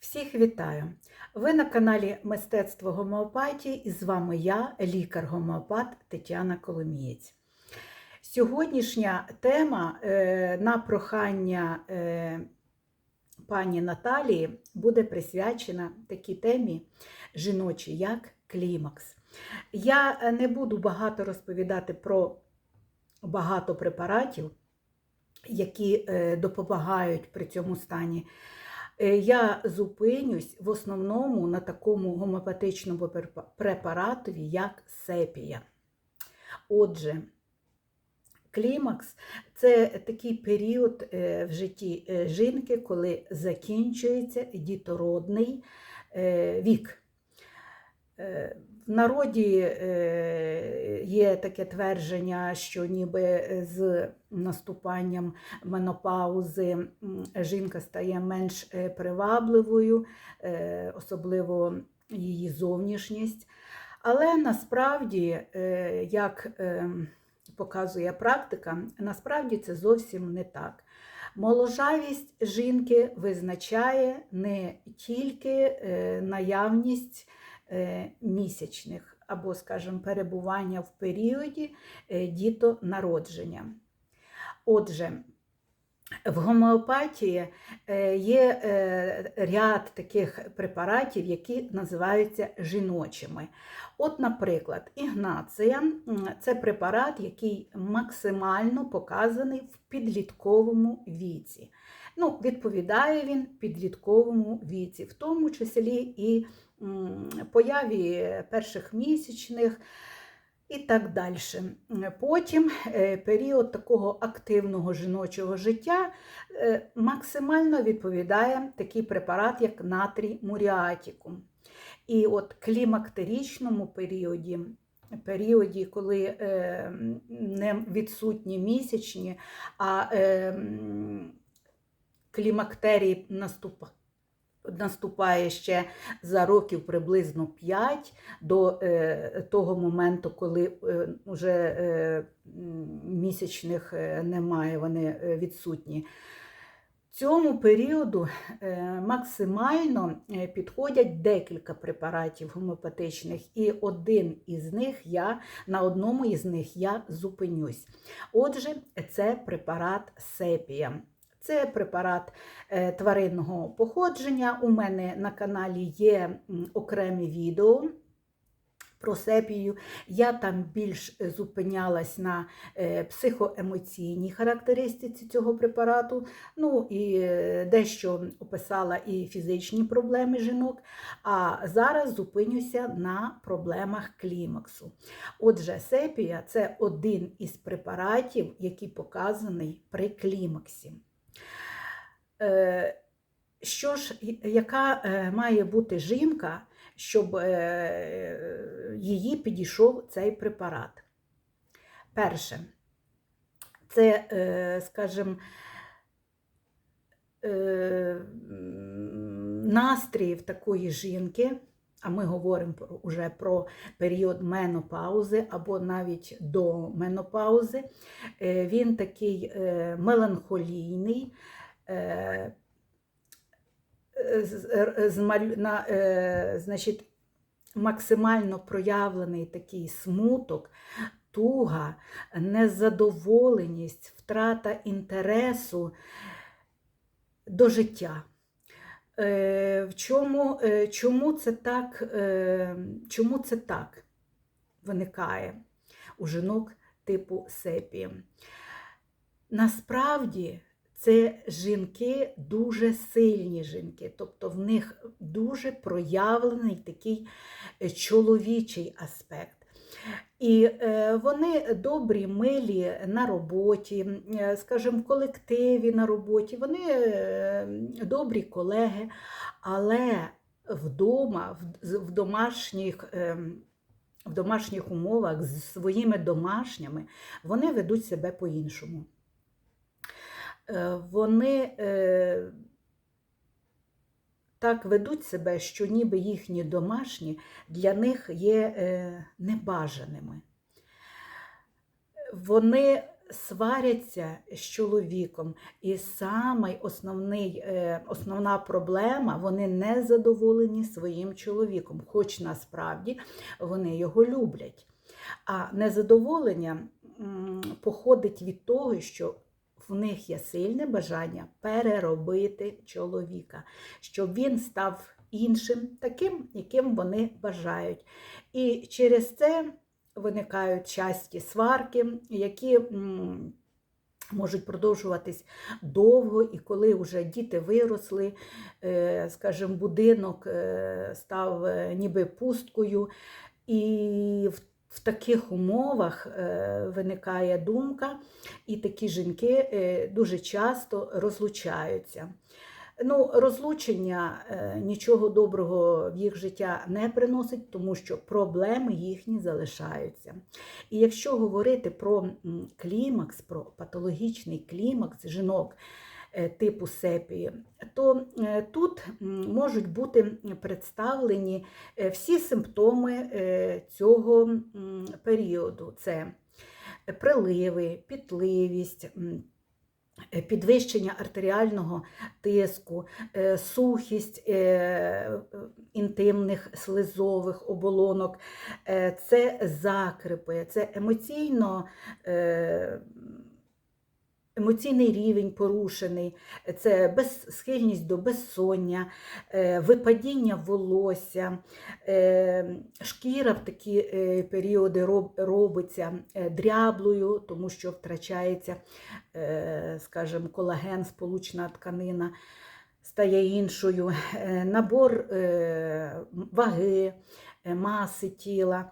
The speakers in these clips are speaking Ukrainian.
Всіх вітаю! Ви на каналі Мистецтво гомеопатії і з вами я, лікар-гомеопат Тетяна Коломієць. Сьогоднішня тема е, на прохання е, пані Наталії буде присвячена такій темі жіночій, як клімакс. Я е, не буду багато розповідати про багато препаратів, які допомагають при цьому стані. Е, Я зупинюсь в основному на такому гомеопатичному препаратові, як сепія. Отже, клімакс це такий період е, в житті е, жінки, коли закінчується дітородний вік. В народі е, є таке твердження, що ніби з наступанням менопаузи жінка стає менш е, привабливою, е, особливо її зовнішність. Але насправді, як показує практика, насправді це зовсім не так. Моложавість жінки визначає не тільки наявність місячних або, скажімо, перебування в періоді е, дітонародження. Отже, в гомеопатії е, є е, ряд таких препаратів, які називаються жіночими. От, наприклад, ігнація це препарат, який максимально показаний в підлітковому віці. Ну, відповідає він підлітковому віці, в тому числі і появі перших місячних і так далі. Потім е, період такого активного жіночого життя е, максимально відповідає такий препарат, як натрій муріатікум. І от клімактерічному періоді, періоді, коли е, не відсутні місячні, а м, клімактерій наступає. Ще за років приблизно 5 до е, того моменту, коли вже е, місячних е, немає, вони відсутні. Цьому періоду максимально підходять декілька препаратів гомеопатичних, і один із них я на одному із них я зупинюсь. Отже, це препарат сепія. Це препарат е, тваринного походження. У мене на каналі є м, окремі відео про сепію. Я там більш зупинялась на е, психоемоційній характеристиці цього препарату. Ну і е, дещо описала і фізичні проблеми жінок. А зараз зупинюся на проблемах клімаксу. Отже, сепія це один із препаратів, який показаний при клімаксі. Е, Що ж, яка е, має бути жінка, щоб е, її підійшов цей препарат? Перше, це, скажімо, настрій такої жінки, а ми говоримо уже про період менопаузи або навіть до менопаузи, е, він такий е, меланхолійний, е, значить, максимально проявлений такий смуток, туга, незадоволеність, втрата інтересу до життя. Е, В чому, е, чому, це так, е, чому це так виникає у жінок типу сепії? Насправді це жінки дуже сильні жінки, тобто в них дуже проявлений такий чоловічий аспект. І е, вони добрі, милі на роботі, е, скажімо, в колективі на роботі, вони е, добрі колеги, але вдома, в, домашніх. е, В домашніх умовах з своїми домашніми вони ведуть себе по-іншому. Вони так ведуть себе, що ніби їхні домашні для них є е, небажаними. Вони сваряться з чоловіком, і саме основний, е, основна проблема вони не задоволені своїм чоловіком, хоч насправді вони його люблять. А незадоволення походить від того, що в них є сильне бажання переробити чоловіка, щоб він став іншим, таким, яким вони бажають. І через це виникають часті сварки, які можуть продовжуватись довго, і коли вже діти виросли, е, скажімо, будинок е, став е, ніби пусткою, і в в таких умовах е, виникає думка, і такі жінки е, дуже часто розлучаються. Ну, Розлучення е, нічого доброго в їх життя не приносить, тому що проблеми їхні залишаються. І якщо говорити про клімакс, про патологічний клімакс жінок типу сепії, то е, тут можуть бути представлені е, всі симптоми е, цього періоду: це приливи, пітливість. е, Підвищення артеріального тиску, е, сухість е, е, інтимних слизових оболонок, е, це закрипи, це емоційно. Емоційний рівень порушений, це без, схильність до безсоння, е, випадіння волосся, е, шкіра в такі е, періоди робиться дряблою, тому що втрачається, скажімо, колаген, сполучна тканина стає іншою, набор ваги, маси тіла.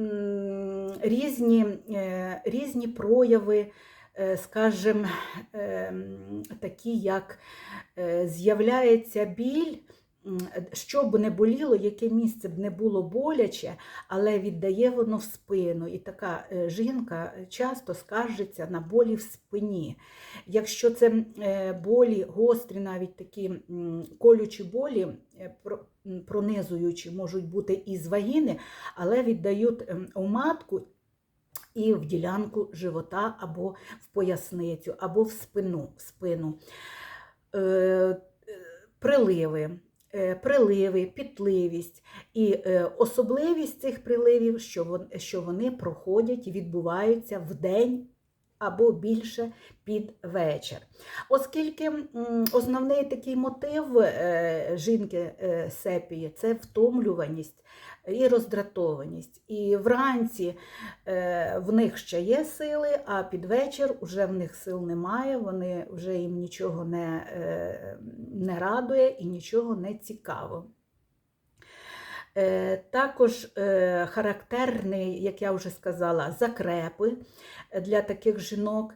Е, різні, е, різні прояви, Скажем, скажімо, ем, такі, як е, з'являється біль, що б не боліло, яке місце б не було боляче, але віддає воно в спину. І така е, жінка часто скаржиться на болі в спині. Якщо це е, болі гострі, навіть такі колючі болі, е, пронизуючі, можуть бути із вагіни, але віддають ем, у матку і в ділянку живота або в поясницю, або в спину. В спину. Е, е, приливи. Е, Приливи, пітливість і е, особливість цих приливів, що вон- що вони проходять і відбуваються в день або більше під вечір. Оскільки основний такий мотив е, жінки сепії це втомлюваність і роздратованість. І вранці е, в них ще є сили, а під вечір вже в них сил немає, вони вже їм нічого не, е, не радує і нічого не цікаво. Е, Також характерний, як я вже сказала, закрепи для таких жінок.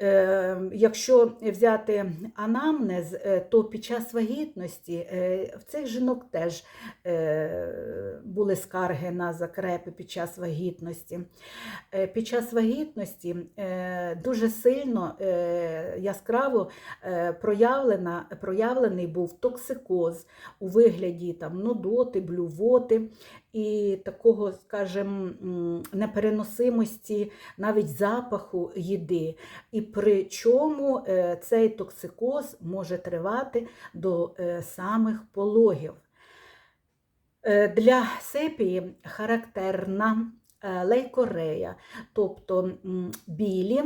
Е, Якщо взяти анамнез, е, то під час вагітності е, в цих жінок теж е, були скарги на закрепи під час вагітності. Під час вагітності дуже сильно яскраво проявлена, проявлений був токсикоз у вигляді там, нудоти, блювоти і такого, скажімо, непереносимості навіть запаху їди. І при чому е, цей токсикоз може тривати до е, самих пологів. Е, Для сепії характерна лейкорея, тобто білі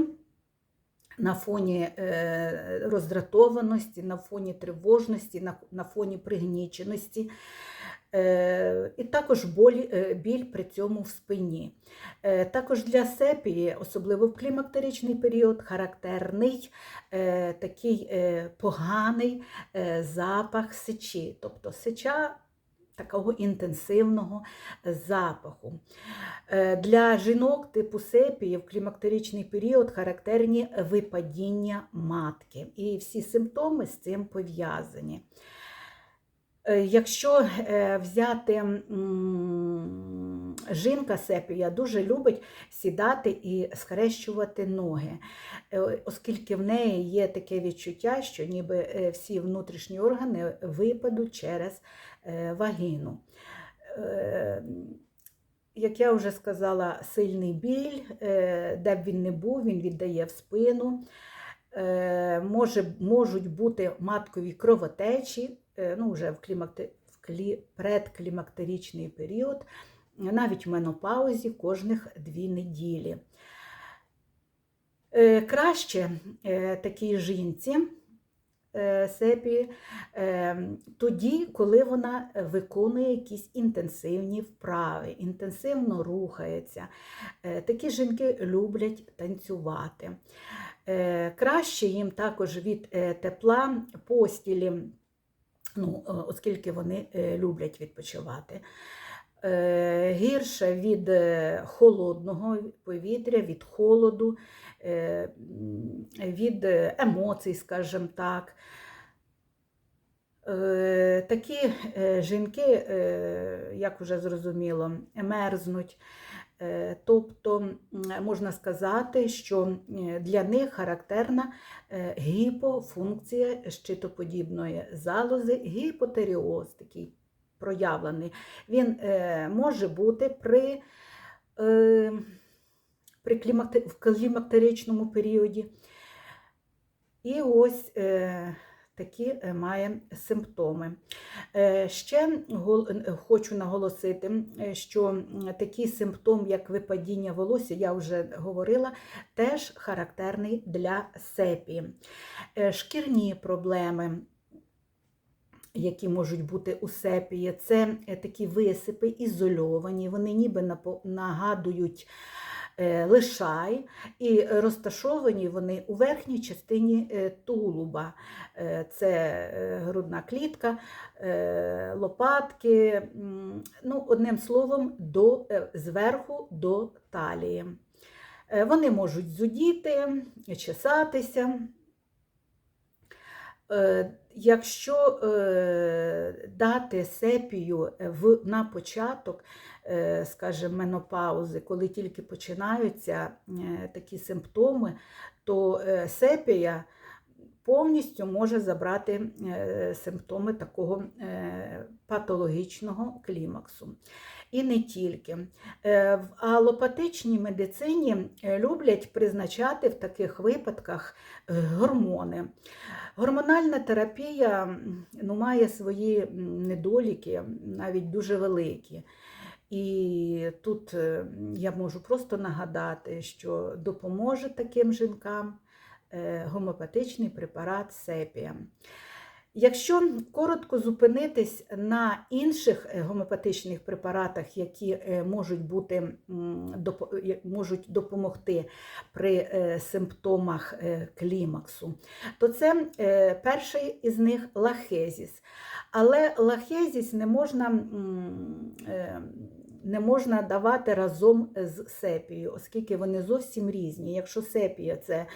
на фоні роздратованості, на фоні тривожності, на фоні пригніченості. Е, І також болі, е, біль при цьому в спині. Е, Також для сепії, особливо в клімактеричний період, характерний такий поганий запах сечі, тобто сеча такого інтенсивного запаху. Для жінок типу сепії в клімактеричний період характерні випадіння матки. І всі симптоми з цим пов'язані. Е, Якщо е, взяти жінка сепія дуже любить сідати і схрещувати ноги, Е, оскільки в неї є таке відчуття, що ніби всі внутрішні органи випадуть через вагіну. Як я вже сказала, сильний біль, де б він не був, він віддає в спину. Може, можуть бути маткові кровотечі, ну, вже в, клімакте, в клі, предклімактерічний період, навіть в менопаузі кожних дві неділі. Е, Краще е, такій жінці е, сепі е, тоді, коли вона виконує якісь інтенсивні вправи, інтенсивно рухається. Е, Такі жінки люблять танцювати. Е, Краще їм також від е, тепла постілі, ну, е, оскільки вони е, люблять відпочивати. Е, Гірше від холодного повітря, від холоду, від емоцій, скажімо так. Такі жінки, як вже зрозуміло, мерзнуть. Е, Тобто можна сказати, що е, для них характерна е, гіпофункція щитоподібної залози, гіпотеріоз такий проявлений. Він може бути при, при клімактеричному періоді. І ось такі е, має симптоми. Е, Ще е, хочу наголосити, що такий симптом, як випадіння волосся, я вже говорила, теж характерний для сепі. Шкірні проблеми. Які можуть бути у сепії, це такі висипи ізольовані, вони ніби нагадують лишай, і розташовані вони у верхній частині е, тулуба. Е, Це е, грудна клітка, е, лопатки, ну, одним словом, до, е, зверху до талії. Е, Вони можуть зудіти, чесатися. Е, Якщо е, дати сепію на початок, е, скажімо, менопаузи, коли тільки починаються е, такі симптоми, то е, сепія повністю може забрати е, симптоми такого е, патологічного клімаксу. І не тільки. Е, В алопатичній медицині е, люблять призначати в таких випадках е, гормони. Гормональна терапія ну, має свої недоліки, навіть дуже великі. І тут е, я можу просто нагадати, що допоможе таким жінкам е, гомеопатичний препарат сепія. Якщо коротко зупинитись на інших е, гомеопатичних препаратах, які можуть бути можуть допомогти при симптомах клімаксу, то це перший із них лахезіс. Але лахезіс не можна, не можна давати разом з сепією, оскільки вони зовсім різні. Якщо сепія це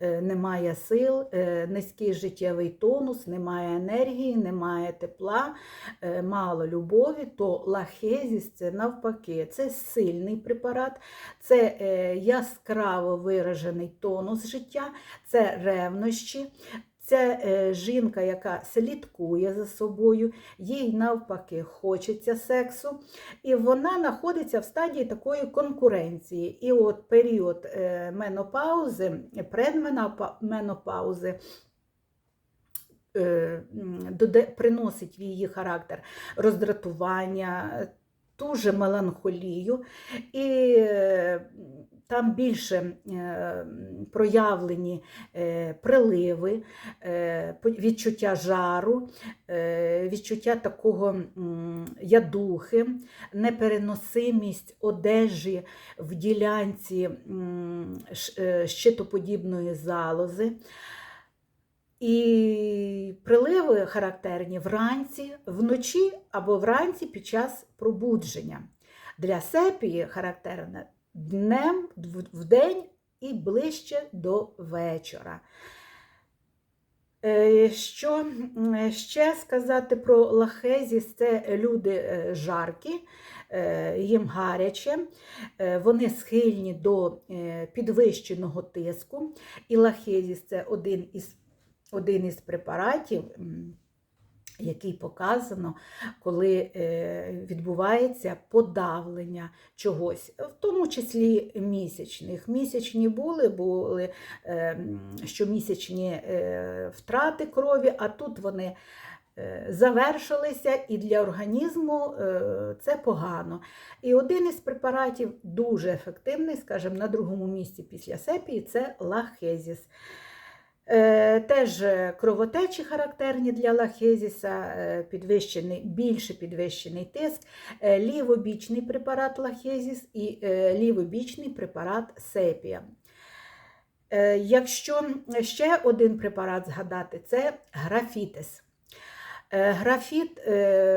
е, немає сил, е, низький життєвий тонус, немає енергії, немає тепла, е, мало любові, то лахезіс це навпаки, це сильний препарат, це е, яскраво виражений тонус життя, це ревнощі. Це жінка, яка слідкує за собою, їй навпаки хочеться сексу, і вона знаходиться в стадії такої конкуренції. І от період е, менопаузи, предменопаузи е, приносить в її характер роздратування, ту же меланхолію, і е, там більше е, проявлені е, приливи, е, відчуття жару, відчуття такого ядухи, непереносимість одежі в ділянці щитоподібної залози. І приливи характерні вранці, вночі або вранці під час пробудження. Для сепії характерне днем, в- вдень і ближче до вечора. Е, Що ще сказати про лахезіс? Це люди е, жаркі, е, їм гаряче, вони схильні до підвищеного тиску. І лахезіс це один із, один із препаратів, який показано, коли е, відбувається подавлення чогось, в тому числі місячних. Місячні були, були е, щомісячні е, втрати крові, а тут вони е, завершилися, і для організму це погано. І один із препаратів дуже ефективний, скажімо, на другому місці після сепії це лахезіс. Е, Теж е, кровотечі характерні для лахезіса, е, підвищений, більше підвищений тиск, лівобічний препарат лахезіс і лівобічний препарат сепія. Якщо ще один препарат згадати, це графітис. Графіт е,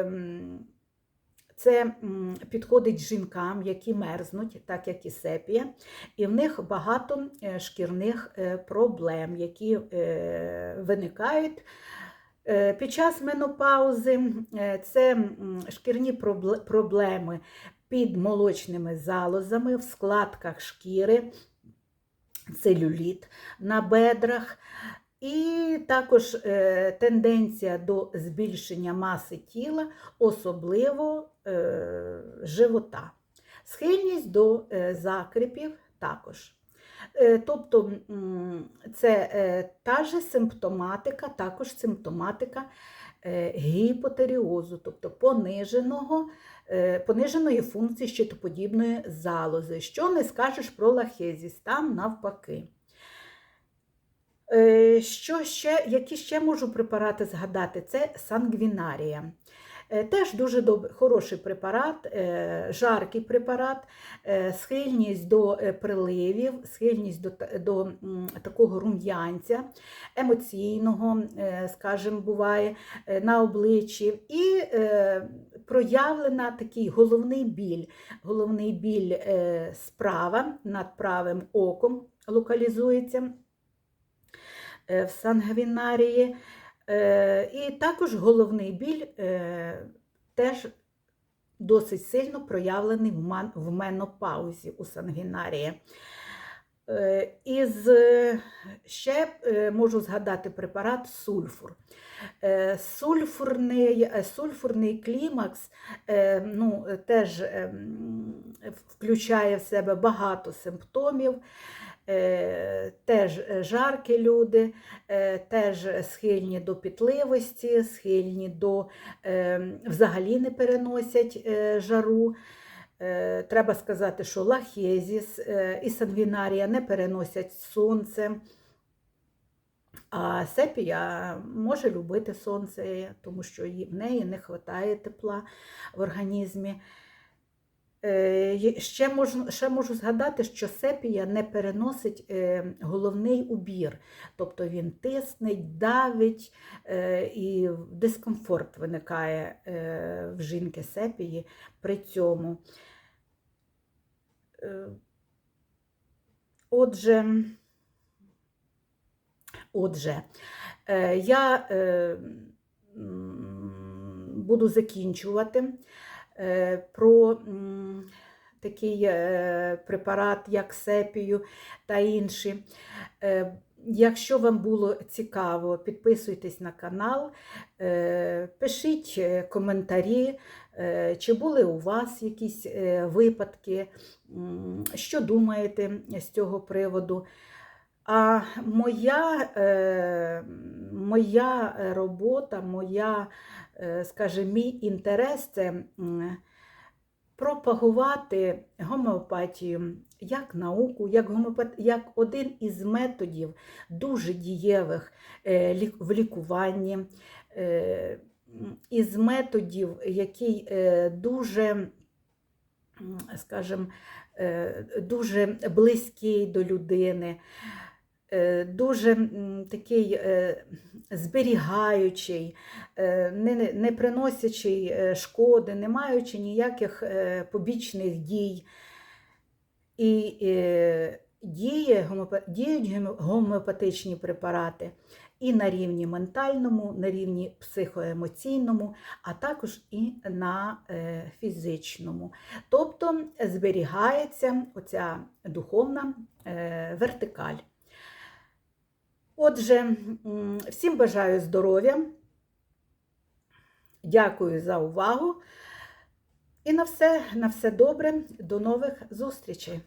м, це підходить жінкам, які мерзнуть, так як і сепія, і в них багато е, шкірних е, проблем, які е, виникають. Під час менопаузи це шкірні проблеми під молочними залозами, в складках шкіри, целюліт на бедрах, і також тенденція до збільшення маси тіла, особливо живота. Схильність до е, закріпів також. Е, Тобто це е, та же симптоматика, також симптоматика е, гіпотеріозу, тобто пониженого, е, пониженої функції щитоподібної залози. Що не скажеш про лахезіс, там навпаки. Е, Що ще, які ще можу препарати згадати? Це сангвінарія. Е, Теж дуже доб... хороший препарат, е, жаркий препарат, е, схильність до приливів, схильність до, до такого рум'янця емоційного, скажімо, буває на обличчі, і проявлена такий головний біль. Головний біль справа над правим оком локалізується в сангвінарії. Е, І також головний біль е, теж досить сильно проявлений в менопаузі у сангвінарії. Е, Із ще можу згадати препарат сульфур. Сульфурний, сульфурний клімакс ну, теж е, включає в себе багато симптомів. Е, Теж е, жаркі люди, е, теж схильні до пітливості, схильні до взагалі не переносять жару. Треба сказати, що лахезіс і сангвінарія не переносять сонце. А сепія може любити сонце, тому що в неї не вистачає тепла в організмі. Е, Ще можу, ще можу згадати, що сепія не переносить е, головний убір, тобто він тиснить, давить е, і дискомфорт виникає в жінки сепії при цьому. Отже, отже, я буду закінчувати про такий е, препарат, як сепію та інші. Е, Якщо вам було цікаво, підписуйтесь на канал, е, пишіть е, коментарі, е, чи були у вас якісь е, випадки, що думаєте з цього приводу. А моя, е, моя робота, моя, е, скажімо, мій інтерес це пропагувати гомеопатію як науку, як, гомеопат... як один із методів дуже дієвих е, в лікуванні, із методів, який дуже, скажімо, дуже близький до людини, дуже такий е, зберігаючий, е, не, не- приносячий е, шкоди, не маючи ніяких е, побічних дій. І е, діє, діють гомеопатичні препарати і на рівні ментальному, на рівні психоемоційному, а також і на е, фізичному. Тобто зберігається оця духовна е, вертикаль. Отже, всім бажаю здоров'я, Дякую за увагу. І на все, на все добре. До нових зустрічей!